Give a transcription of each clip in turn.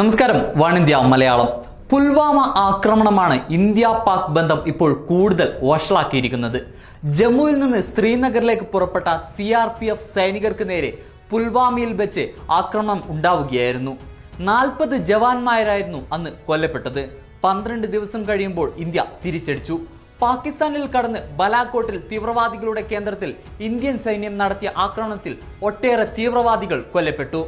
നമസ്കാരം. One India Malayalam. Pulwama ആക്രമണമാണ് India Pak ബന്ധം ഇപ്പോൾ കൂടുതൽ വഷളാക്കിയിരിക്കുന്നത്. ജമ്മുവിൽ നിന്ന് ശ്രീനഗറിലേക്ക് പുറപ്പെട്ട സി ആർ പി എഫ് സൈനികർക്ക് നേരെ പുൽവാമയിൽ വെച്ച് ആക്രമണം ഉണ്ടാവുകയായിരുന്നു. നാൽപ്പത് ജവാന്മാരായിരുന്നു അന്ന് കൊല്ലപ്പെട്ടത്. പന്ത്രണ്ട് ദിവസം കഴിയുമ്പോൾ ഇന്ത്യ തിരിച്ചടിച്ചു. പാകിസ്ഥാനിൽ കടന്ന് ബലാക്കോട്ടിൽ തീവ്രവാദികളുടെ കേന്ദ്രത്തിൽ ഇന്ത്യൻ സൈന്യം നടത്തിയ ആക്രമണത്തിൽ ഒട്ടേറെ തീവ്രവാദികൾ കൊല്ലപ്പെട്ടു.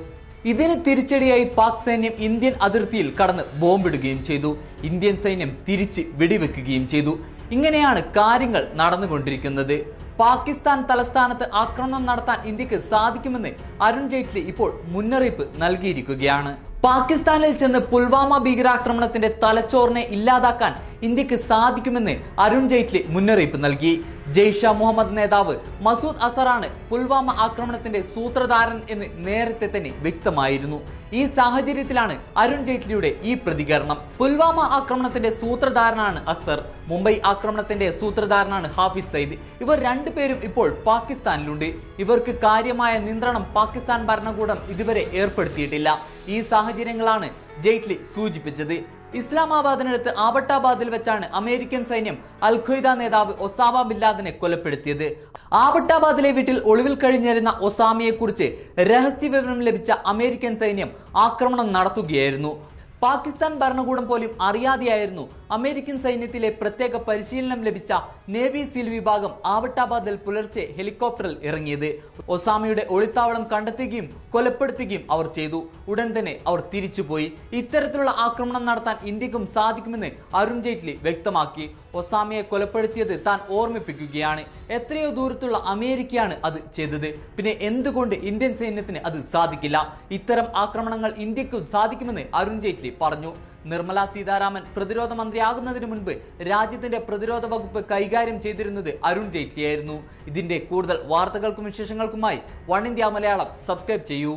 ഇതിന് തിരിച്ചടിയായി പാക് സൈന്യം ഇന്ത്യൻ അതിർത്തിയിൽ കടന്ന് ബോംബിടുകയും ചെയ്തു. ഇന്ത്യൻ സൈന്യം തിരിച്ച് വെടിവെക്കുകയും ചെയ്തു. ഇങ്ങനെയാണ് കാര്യങ്ങൾ നടന്നുകൊണ്ടിരിക്കുന്നത്. പാകിസ്ഥാൻ തലസ്ഥാനത്ത് ആക്രമണം നടത്താൻ ഇന്ത്യയ്ക്ക് സാധിക്കുമെന്ന് അരുൺ ജെയ്റ്റ്ലി ഇപ്പോൾ മുന്നറിയിപ്പ് നൽകിയിരിക്കുകയാണ്. പാകിസ്ഥാനിൽ ചെന്ന് പുൽവാമ ഭീകരാക്രമണത്തിന്റെ തലച്ചോറിനെ ഇല്ലാതാക്കാൻ ഇന്ത്യയ്ക്ക് സാധിക്കുമെന്ന് അരുൺ ജെയ്റ്റ്ലി മുന്നറിയിപ്പ് നൽകി. ജെയ്ഷ മുഹമ്മദ് നേതാവ് മസൂദ് അസറാണ് പുൽവാമ ആക്രമണത്തിന്റെ സൂത്രധാരൻ എന്ന് നേരത്തെ തന്നെ വ്യക്തമായിരുന്നു. ഈ സാഹചര്യത്തിലാണ് അരുൺ ജെയ്റ്റ്ലിയുടെ ഈ പ്രതികരണം. പുൽവാമ ആക്രമണത്തിന്റെ സൂത്രധാരനാണ് അസർ മുംബൈ ആക്രമണത്തിന്റെ സൂത്രധാരനാണ് ഹാഫിസ് സയ്യിദ് ഇവർ രണ്ടുപേരും ഇപ്പോൾ പാകിസ്ഥാനിലുണ്ട്. ഇവർക്ക് കാര്യമായ നിയന്ത്രണം പാകിസ്ഥാൻ ഭരണകൂടം ഇതുവരെ ഏർപ്പെടുത്തിയിട്ടില്ല. ഈ സാഹചര്യങ്ങളാണ് ജെയ്റ്റ്ലി സൂചിപ്പിച്ചത്. ഇസ്ലാമാബാദിനടുത്ത് ആബട്ടാബാദിൽ വെച്ചാണ് അമേരിക്കൻ സൈന്യം അൽ ഖ്വയ്ദ നേതാവ് ഒസാമ ബില്ലാദിനെ കൊലപ്പെടുത്തിയത്. ആബട്ടാബാദിലെ വീട്ടിൽ ഒളിവിൽ കഴിഞ്ഞിരുന്ന ഒസാമയെക്കുറിച്ച് രഹസ്യ വിവരം ലഭിച്ച അമേരിക്കൻ സൈന്യം ആക്രമണം നടത്തുകയായിരുന്നു. പാകിസ്ഥാൻ ഭരണകൂടം പോലും അറിയാതെയായിരുന്നു അമേരിക്കൻ സൈന്യത്തിലെ പ്രത്യേക പരിശീലനം ലഭിച്ച നേവി സീൽ വിഭാഗം ആവട്ടാബാദിൽ പുലർച്ചെ ഹെലികോപ്റ്ററിൽ ഇറങ്ങിയത്. ഒസാമയുടെ ഒളിത്താവളം കണ്ടെത്തുകയും കൊലപ്പെടുത്തുകയും അവർ ചെയ്തു. ഉടൻ തന്നെ അവർ തിരിച്ചുപോയി. ഇത്തരത്തിലുള്ള ആക്രമണം നടത്താൻ ഇന്ത്യക്കും സാധിക്കുമെന്ന് അരുൺ ജെയ്റ്റ്ലി വ്യക്തമാക്കി. ഒസാമയെ കൊലപ്പെടുത്തിയത് താൻ ഓർമ്മിപ്പിക്കുകയാണ്. എത്രയോ ദൂരത്തുള്ള അമേരിക്കയാണ് അത് ചെയ്തത്. പിന്നെ എന്തുകൊണ്ട് ഇന്ത്യൻ സൈന്യത്തിന് അത് സാധിക്കില്ല? ഇത്തരം ആക്രമണങ്ങൾ ഇന്ത്യക്കും സാധിക്കുമെന്ന് അരുൺ ജെയ്റ്റ്ലി പറഞ്ഞു. നിർമ്മല സീതാരാമൻ പ്രതിരോധ മന്ത്രിയാകുന്നതിന് മുൻപ് രാജ്യത്തിന്റെ പ്രതിരോധ വകുപ്പ് കൈകാര്യം ചെയ്തിരുന്നത് അരുൺ ജെയ്റ്റ്ലിയായിരുന്നു. ഇതിന്റെ കൂടുതൽ വാർത്തകൾക്കും വിശേഷങ്ങൾക്കുമായി വൺ ഇന്ത്യ മലയാളം. സബ്സ്ക്രൈബ് ചെയ്യൂ.